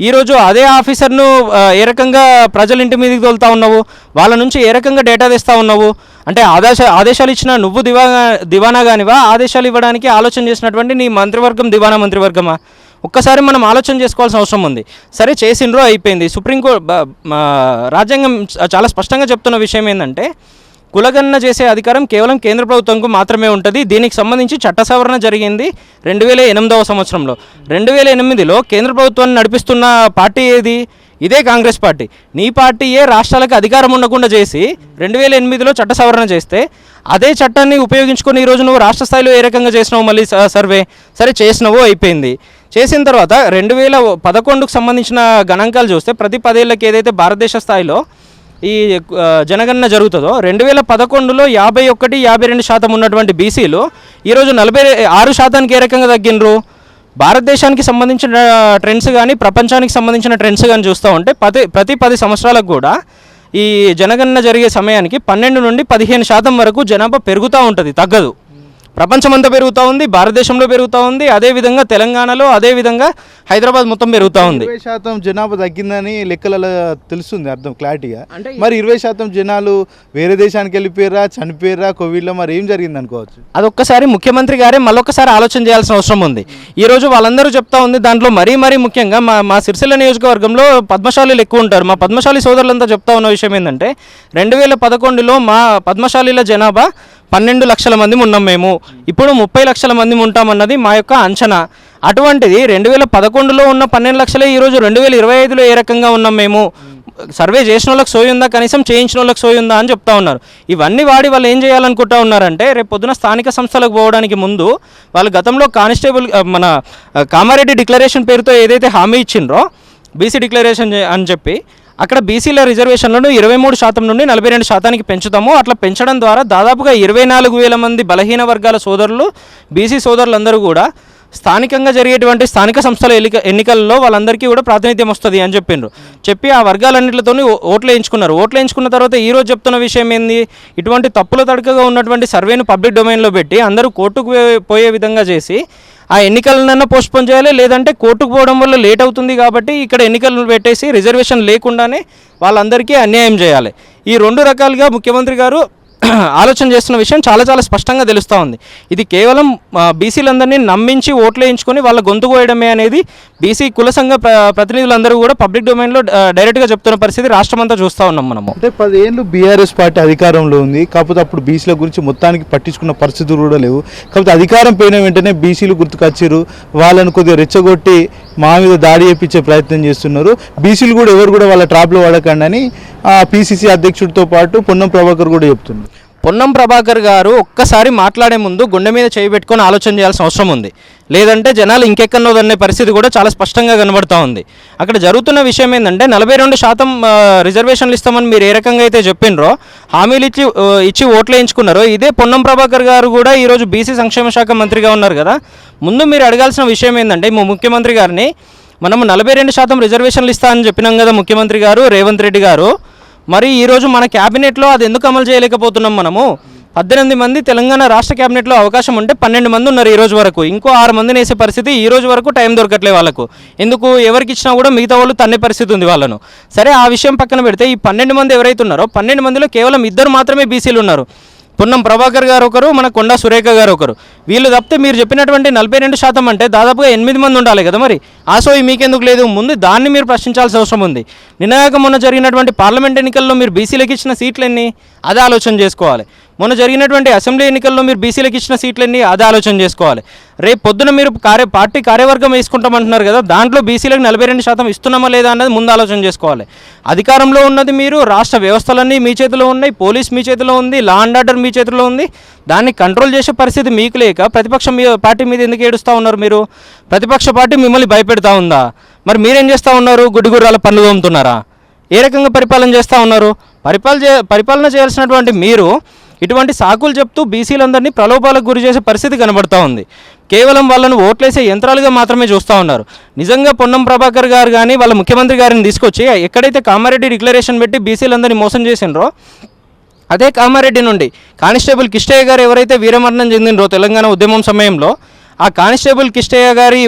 ఈరోజు అదే ఆఫీసర్ను ఏ రకంగా ప్రజల ఇంటి మీదకి తోలుతా ఉన్నావు వాళ్ళ నుంచి ఏ రకంగా డేటా తెస్తా ఉన్నావు అంటే ఆదేశ ఆదేశాలు ఇచ్చిన నువ్వు దివా దివానా కానివా ఆదేశాలు ఇవ్వడానికి ఆలోచన చేసినటువంటి నీ మంత్రివర్గం దివానా మంత్రివర్గమా? ఒక్కసారి మనం ఆలోచన చేసుకోవాల్సిన అవసరం ఉంది. సరే చేసిండ్రో అయిపోయింది. సుప్రీంకోర్టు రాజ్యాంగం చాలా స్పష్టంగా చెప్తున్న విషయం ఏంటంటే కులగణన చేసే అధికారం కేవలం కేంద్ర ప్రభుత్వంకు మాత్రమే ఉంటుంది. దీనికి సంబంధించి చట్ట సవరణ జరిగింది రెండు వేల ఎనిమిదవ సంవత్సరంలో. రెండు వేల ఎనిమిదిలో కేంద్ర ప్రభుత్వాన్ని నడిపిస్తున్న పార్టీ ఏది? ఇదే కాంగ్రెస్ పార్టీ. నీ పార్టీయే రాష్ట్రాలకు అధికారం ఉండకుండా చేసి రెండు వేల ఎనిమిదిలో చట్ట సవరణ చేస్తే అదే చట్టాన్ని ఉపయోగించుకొని ఈరోజు నువ్వు రాష్ట్ర స్థాయిలో ఏ రకంగా చేసినావు మళ్ళీ సర్వే? సరే చేసినవో అయిపోయింది. చేసిన తర్వాత రెండు వేల పదకొండుకు సంబంధించిన గణాంకాలు చూస్తే ప్రతి పదేళ్ళకి ఏదైతే భారతదేశ స్థాయిలో ఈ జనగణన జరుగుతుందో రెండు వేల పదకొండులో యాభై ఒకటి యాభై రెండు శాతం ఉన్నటువంటి బీసీలు ఈరోజు నలభై ఆరు శాతానికి ఏ రకంగా తగ్గినరు? భారతదేశానికి సంబంధించిన ట్రెండ్స్ కానీ ప్రపంచానికి సంబంధించిన ట్రెండ్స్ కానీ చూస్తూ ఉంటే ప్రతి ప్రతి పది సంవత్సరాలకు కూడా ఈ జనగణన జరిగే సమయానికి పన్నెండు నుండి పదిహేను శాతం వరకు జనాభా పెరుగుతూ ఉంటుంది తగ్గదు. ప్రపంచమంతా పెరుగుతూ ఉంది భారతదేశంలో పెరుగుతూ ఉంది అదేవిధంగా తెలంగాణలో అదేవిధంగా హైదరాబాద్ మొత్తం పెరుగుతూ ఉంది. ఇరవై శాతం జనాభా తగ్గిందని లెక్కలలో తెలుస్తుంది అర్థం క్లారిటీగా. అంటే మరి ఇరవై శాతం జనాలు వేరే దేశానికి వెళ్ళిపోయారా చనిపోయారా కోవిడ్లో మరి ఏం జరిగింది అనుకోవచ్చు? అదొక్కసారి ముఖ్యమంత్రి గారే మళ్ళొక్కసారి ఆలోచన చేయాల్సిన అవసరం ఉంది. ఈ రోజు వాళ్ళందరూ చెప్తా ఉంది దాంట్లో మరీ మరీ ముఖ్యంగా మా మా సిరిసిల్ల నియోజకవర్గంలో పద్మశాలీలు ఎక్కువ ఉంటారు. మా పద్మశాలి సోదరులంతా చెప్తా ఉన్న విషయం ఏంటంటే రెండు వేల పదకొండులో మా పద్మశాలీల జనాభా పన్నెండు లక్షల మంది ఉన్నాం మేము. ఇప్పుడు ముప్పై లక్షల మంది ఉంటామన్నది మా యొక్క అంచనా. అటువంటిది రెండు వేల పదకొండులో ఉన్న పన్నెండు లక్షలే ఈరోజు రెండు వేల ఇరవై ఐదులో ఏ రకంగా ఉన్నాం మేము? సర్వే చేసిన వాళ్ళకి సోయి ఉందా? కనీసం చేయించిన వాళ్ళకి సోయి ఉందా? అని చెప్తా ఉన్నారు. ఇవన్నీ వాడి వాళ్ళు ఏం చేయాలనుకుంటా ఉన్నారంటే రేపు పొద్దున స్థానిక సంస్థలకు పోవడానికి ముందు వాళ్ళు గతంలో కానిస్టేబుల్ మన కామారెడ్డి డిక్లరేషన్ పేరుతో ఏదైతే హామీ ఇచ్చిండ్రో బీసీ డిక్లరేషన్ అని చెప్పి అక్కడ బీసీల రిజర్వేషన్లను ఇరవై మూడు శాతం నుండి నలభై రెండు శాతానికి పెంచుతాము. అట్లా పెంచడం ద్వారా దాదాపుగా ఇరవై నాలుగు వేల మంది బలహీన వర్గాల సోదరులు బీసీ సోదరులందరూ కూడా స్థానికంగా జరిగేటువంటి స్థానిక సంస్థల ఎన్నిక ఎన్నికల్లో వాళ్ళందరికీ కూడా ప్రాతినిధ్యం వస్తుంది అని చెప్పిండ్రు. చెప్పి ఆ వర్గాలన్నింటితో ఓట్లు వేయించుకున్నారు ఓట్లు వేయించుకున్న తర్వాత ఈరోజు చెప్తున్న విషయం ఏంది? ఇటువంటి తప్పుల తడకగా ఉన్నటువంటి సర్వేను పబ్లిక్ డొమైన్లో పెట్టి అందరూ కోర్టుకు పోయే విధంగా చేసి ఆ ఎన్నికలనన్నా పోస్ట్పోన్ చేయాలి లేదంటే కోర్టుకు పోవడం వల్ల లేట్ అవుతుంది కాబట్టి ఇక్కడ ఎన్నికలను పెట్టేసి రిజర్వేషన్ లేకుండానే వాళ్ళందరికీ అన్యాయం చేయాలి. ఈ రెండు రకాలుగా ముఖ్యమంత్రి గారు ఆలోచన చేస్తున్న విషయం చాలా చాలా స్పష్టంగా తెలుస్తూ ఉంది. ఇది కేవలం బీసీలందరినీ నమ్మించి ఓట్లు వేయించుకొని వాళ్ళ గొంతు కోయడమే అనేది బీసీ కుల సంఘ ప్రతినిధులందరూ కూడా పబ్లిక్ డొమైన్లో డైరెక్ట్గా చెప్తున్న పరిస్థితి రాష్ట్రమంతా చూస్తూ ఉన్నాం మనము. అంటే పదేళ్ళు బీఆర్ఎస్ పార్టీ అధికారంలో ఉంది. కాకపోతే అప్పుడు బీసీల గురించి మొత్తానికి పట్టించుకున్న పరిస్థితులు కూడా లేవు. కాకపోతే అధికారం పోయిన వెంటనే బీసీలు గుర్తుకొచ్చారు వాళ్ళని కొద్దిగా రెచ్చగొట్టి మా మీద దాడి చేపించే ప్రయత్నం చేస్తున్నారు. బీసీలు కూడా ఎవరు కూడా వాళ్ళ ట్రాప్లో పడకండి అని పీసీసీ అధ్యక్షుడితో పాటు పొన్నం ప్రభాకర్ కూడా చెప్తున్నారు. పొన్నం ప్రభాకర్ గారు ఒక్కసారి మాట్లాడే ముందు గుండె మీద చేయి పెట్టుకొని ఆలోచన చేయాల్సిన అవసరం ఉంది. లేదంటే జనాలు ఇంకెక్కనోదనే పరిస్థితి కూడా చాలా స్పష్టంగా కనబడతా ఉంది. అక్కడ జరుగుతున్న విషయం ఏంటంటే నలభై రెండు శాతం రిజర్వేషన్లు ఇస్తామని మీరు ఏ రకంగా అయితే చెప్పిండ్రో హామీలు ఇచ్చి ఇచ్చి ఓట్లు వేయించుకున్నారో ఇదే పొన్నం ప్రభాకర్ గారు కూడా ఈరోజు బీసీ సంక్షేమ శాఖ మంత్రిగా ఉన్నారు కదా. ముందు మీరు అడగాల్సిన విషయం ఏంటంటే మా ముఖ్యమంత్రి గారిని మనము నలభై రెండు శాతం రిజర్వేషన్లు ఇస్తా అని చెప్పినాం కదా ముఖ్యమంత్రి గారు రేవంత్ రెడ్డి గారు. మరి ఈరోజు మన క్యాబినెట్లో అది ఎందుకు అమలు చేయలేకపోతున్నాం మనము? పద్దెనిమిది మంది తెలంగాణ రాష్ట్ర క్యాబినెట్లో అవకాశం ఉంటే పన్నెండు మంది ఉన్నారు ఈ రోజు వరకు. ఇంకో ఆరు మందిని వేసే పరిస్థితి ఈ రోజు వరకు టైం దొరకట్లే వాళ్ళకు. ఎందుకు? ఎవరికి ఇచ్చినా కూడా మిగతా వాళ్ళు తన్నే పరిస్థితి ఉంది వాళ్ళను. సరే ఆ విషయం పక్కన పెడితే ఈ పన్నెండు మంది ఎవరైతే ఉన్నారో పన్నెండు మందిలో కేవలం ఇద్దరు మాత్రమే బీసీలు ఉన్నారు. పొన్నం ప్రభాకర్ గారు ఒకరు మన కొండా సురేఖ గారు ఒకరు. వీళ్ళు తప్పితే మీరు చెప్పినటువంటి నలభై రెండు శాతం అంటే దాదాపుగా ఎనిమిది మంది ఉండాలి కదా మరి? ఆ సోయి మీకెందుకు లేదు? ముందు దాన్ని మీరు ప్రశ్నించాల్సిన అవసరం ఉంది. నిన్నగాక మొన్న జరిగినటువంటి పార్లమెంట్ ఎన్నికల్లో మీరు బీసీలకు ఇచ్చిన సీట్లు ఎన్ని అదే ఆలోచన చేసుకోవాలి. మొన్న జరిగినటువంటి అసెంబ్లీ ఎన్నికల్లో మీరు బీసీలకు ఇచ్చిన సీట్లు ఎన్ని అదే ఆలోచన చేసుకోవాలి. రేపు పొద్దున మీరు కార్య పార్టీ కార్యవర్గం వేసుకుంటామంటున్నారు కదా దాంట్లో బీసీలకు నలభై రెండు శాతం ఇస్తున్నామా లేదా అన్నది ముందు ఆలోచన చేసుకోవాలి. అధికారంలో ఉన్నది మీరు రాష్ట్ర వ్యవస్థలన్నీ మీ చేతిలో ఉన్నాయి పోలీస్ మీ చేతిలో ఉంది లా అండ్ ఆర్డర్ మీ చేతిలో ఉంది. దాన్ని కంట్రోల్ చేసే పరిస్థితి మీకు లేక ప్రతిపక్షం మీ పార్టీ మీద ఎందుకు ఏడుస్తూ ఉన్నారు మీరు? ప్రతిపక్ష పార్టీ మిమ్మల్ని పెడతా ఉందా? మరి మీరేం చేస్తూ ఉన్నారు? గుడ్డిగుర్రాల పనులు తోముతున్నారా? ఏ రకంగా పరిపాలన చేస్తూ ఉన్నారు? పరిపాలన పరిపాలన చేయాల్సినటువంటి మీరు ఇటువంటి సాకులు చెప్తూ బీసీలందరినీ ప్రలోభాలకు గురి చేసే పరిస్థితి కనబడుతూ ఉంది. కేవలం వాళ్ళను ఓట్లేసే యంత్రాలుగా మాత్రమే చూస్తూ ఉన్నారు. నిజంగా పొన్నం ప్రభాకర్ గారు కానీ వాళ్ళ ముఖ్యమంత్రి గారిని తీసుకొచ్చి ఎక్కడైతే కామారెడ్డి డిక్లరేషన్ పెట్టి బీసీలందరినీ మోసం చేసిండ్రో అదే కామారెడ్డి నుండి కానిస్టేబుల్ కిష్టయ్య గారు ఎవరైతే వీరమరణం చెందినరో తెలంగాణ ఉద్యమం సమయంలో ఆ కానిస్టేబుల్ కిష్టయ్య గారి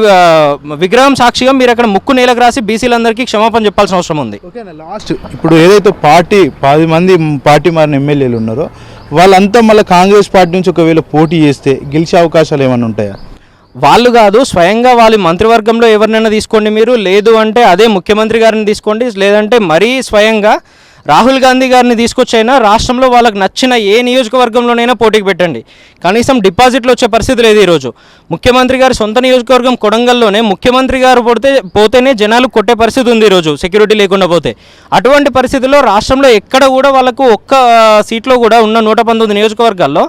విగ్రహం సాక్షిగా మీరు అక్కడ ముక్కు నేలకు రాసి బీసీలందరికీ క్షమాపణ చెప్పాల్సిన అవసరం ఉంది. ఓకేనా లాస్ట్ ఇప్పుడు ఏదైతే పార్టీ పది మంది పార్టీ మారిన ఎమ్మెల్యేలు ఉన్నారో వాళ్ళంతా మళ్ళీ కాంగ్రెస్ పార్టీ నుంచి ఒకవేళ పోటీ చేస్తే గెలిచే అవకాశాలు ఏమైనా ఉంటాయా? వాళ్ళు కాదు స్వయంగా వాళ్ళ మంత్రివర్గంలో ఎవరినైనా తీసుకోండి మీరు. లేదు అంటే అదే ముఖ్యమంత్రి గారిని తీసుకోండి. లేదంటే మరీ స్వయంగా రాహుల్ గాంధీ గారిని తీసుకొచ్చైనా రాష్ట్రంలో వాళ్ళకి నచ్చిన ఏ నియోజకవర్గంలోనైనా పోటీకి పెట్టండి. కనీసం డిపాజిట్లు వచ్చే పరిస్థితి లేదు ఈరోజు. ముఖ్యమంత్రి గారి సొంత నియోజకవర్గం కొడంగల్లోనే ముఖ్యమంత్రి గారు పోతే పోతేనే జనాలు కొట్టే పరిస్థితి ఉంది ఈరోజు సెక్యూరిటీ లేకుండా పోతే. అటువంటి పరిస్థితుల్లో రాష్ట్రంలో ఎక్కడ కూడా వాళ్ళకు ఒక్క సీట్లో కూడా ఉన్న నూట పంతొమ్మిది నియోజకవర్గాల్లో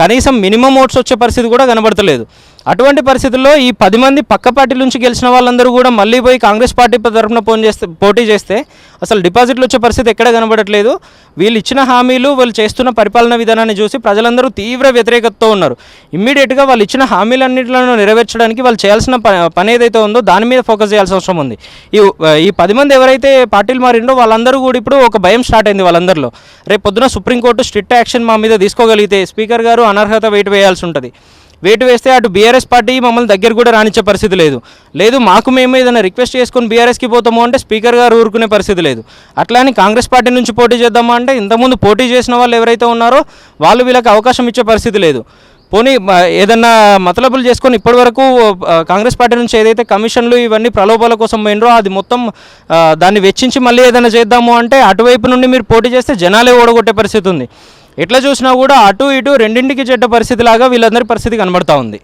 కనీసం మినిమం ఓట్స్ వచ్చే పరిస్థితి కూడా కనబడతలేదు. అటువంటి పరిస్థితుల్లో ఈ పది మంది పక్క పార్టీ నుంచి గెలిచిన వాళ్ళందరూ కూడా మళ్ళీ పోయి కాంగ్రెస్ పార్టీ తరఫున పోన్ చేస్తే పోటీ చేస్తే అసలు డిపాజిట్లు వచ్చే పరిస్థితి ఎక్కడ కనబడట్లేదు. వీళ్ళు ఇచ్చిన హామీలు వాళ్ళు చేస్తున్న పరిపాలన విధానాన్ని చూసి ప్రజలందరూ తీవ్ర వ్యతిరేకతతో ఉన్నారు. ఇమ్మీడియట్గా వాళ్ళు ఇచ్చిన హామీలన్నింటిలో నెరవేర్చడానికి వాళ్ళు చేయాల్సిన ప- పని ఏదైతే ఉందో దాని మీద ఫోకస్ చేయాల్సిన అవసరం ఉంది. ఈ ఈ పది మంది ఎవరైతే పార్టీలు మారిండో వాళ్ళందరూ కూడా ఇప్పుడు ఒక భయం స్టార్ట్ అయింది వాళ్ళందరిలో. రేపు పొద్దున సుప్రీంకోర్టు స్ట్రిక్ట్ యాక్షన్ మా మీద తీసుకోగలిగితే స్పీకర్ గారు అనర్హత వెయిట్ వేయాల్సి ఉంటుంది. వేటు వేస్తే అటు బీఆర్ఎస్ పార్టీ మమ్మల్ని దగ్గర కూడా రానిచ్చే పరిస్థితి లేదు. లేదు మాకు మేము ఏదైనా రిక్వెస్ట్ చేసుకుని బీఆర్ఎస్కి పోతాము అంటే స్పీకర్ గారు ఊరుకునే పరిస్థితి లేదు. అట్లా అని కాంగ్రెస్ పార్టీ నుంచి పోటీ చేద్దామా అంటే ఇంతకుముందు పోటీ చేసిన వాళ్ళు ఎవరైతే ఉన్నారో వాళ్ళు వీళ్ళకి అవకాశం ఇచ్చే పరిస్థితి లేదు. పోనీ ఏదన్నా మతలబులు చేసుకొని ఇప్పటివరకు వరకు కాంగ్రెస్ పార్టీ నుంచి ఏదైతే కమిషన్లు ఇవన్నీ ప్రలోభాల కోసం పోయినరో అది మొత్తం దాన్ని వెచ్చించి మళ్ళీ ఏదైనా చేద్దాము అంటే అటువైపు నుండి మీరు పోటీ చేస్తే జనాలే ఓడగొట్టే పరిస్థితి ఉంది. ఎట్లా చూసినా కూడా అటు ఇటు రెండింటికి చెడ్డ పరిస్థితి లాగా వీళ్ళందరి పరిస్థితి కనబడతా ఉంది.